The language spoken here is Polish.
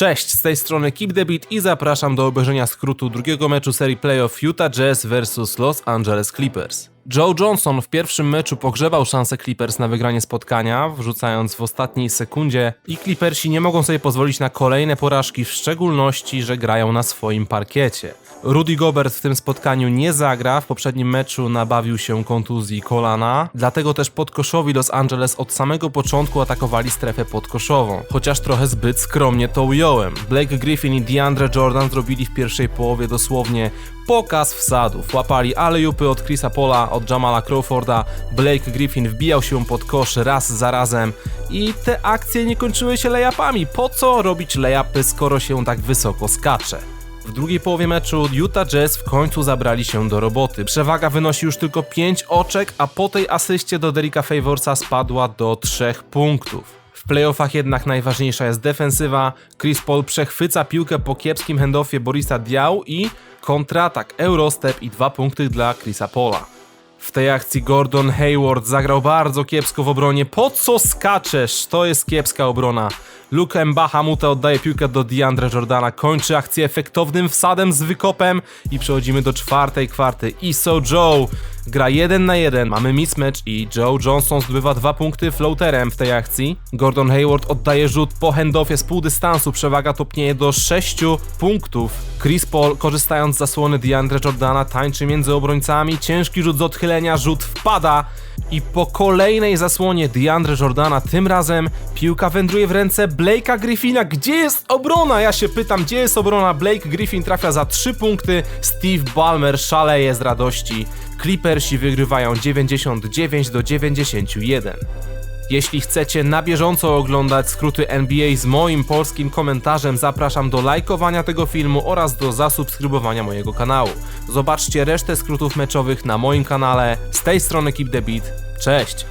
Cześć, z tej strony Keep the Beat i zapraszam do obejrzenia skrótu drugiego meczu serii playoff Utah Jazz vs Los Angeles Clippers. Joe Johnson w pierwszym meczu pogrzebał szansę Clippers na wygranie spotkania, wrzucając w ostatniej sekundzie i Clippersi nie mogą sobie pozwolić na kolejne porażki, w szczególności, że grają na swoim parkiecie. Rudy Gobert w tym spotkaniu nie zagra, w poprzednim meczu nabawił się kontuzji kolana, dlatego też podkoszowi Los Angeles od samego początku atakowali strefę podkoszową, chociaż trochę zbyt skromnie to ująłem. Blake Griffin i DeAndre Jordan zrobili w pierwszej połowie dosłownie pokaz wsadów. Łapali alejupy od Chrisa Pola, od Jamala Crawforda, Blake Griffin wbijał się pod kosz raz za razem i te akcje nie kończyły się layupami. Po co robić layupy, skoro się tak wysoko skacze? W drugiej połowie meczu Utah Jazz w końcu zabrali się do roboty. Przewaga wynosi już tylko 5 oczek, a po tej asyście do Derricka Favorsa spadła do 3 punktów. W playoffach jednak najważniejsza jest defensywa. Chris Paul przechwyca piłkę po kiepskim handoffie Borisa Diaw i kontratak, Eurostep i dwa punkty dla Chrisa Paula. W tej akcji Gordon Hayward zagrał bardzo kiepsko w obronie. Po co skaczesz? To jest kiepska obrona. Luke Mbahamuta oddaje piłkę do DeAndre Jordana, kończy akcję efektownym wsadem z wykopem i przechodzimy do czwartej kwarty. ISO Joe gra 1 na 1, mamy mismatch i Joe Johnson zdobywa dwa punkty floaterem w tej akcji. Gordon Hayward oddaje rzut po handoffie z pół dystansu, przewaga topnieje do 6 punktów. Chris Paul korzystając z zasłony DeAndre Jordana tańczy między obrońcami, ciężki rzut z odchylenia, rzut wpada i po kolejnej zasłonie DeAndre Jordana tym razem piłka wędruje w ręce Blake'a Griffina. Gdzie jest obrona? Ja się pytam, gdzie jest obrona? Blake Griffin trafia za 3 punkty, Steve Ballmer szaleje z radości. Clippersi wygrywają 99 do 91. Jeśli chcecie na bieżąco oglądać skróty NBA z moim polskim komentarzem, zapraszam do lajkowania tego filmu oraz do zasubskrybowania mojego kanału. Zobaczcie resztę skrótów meczowych na moim kanale. Z tej strony Keep the Beat. Cześć!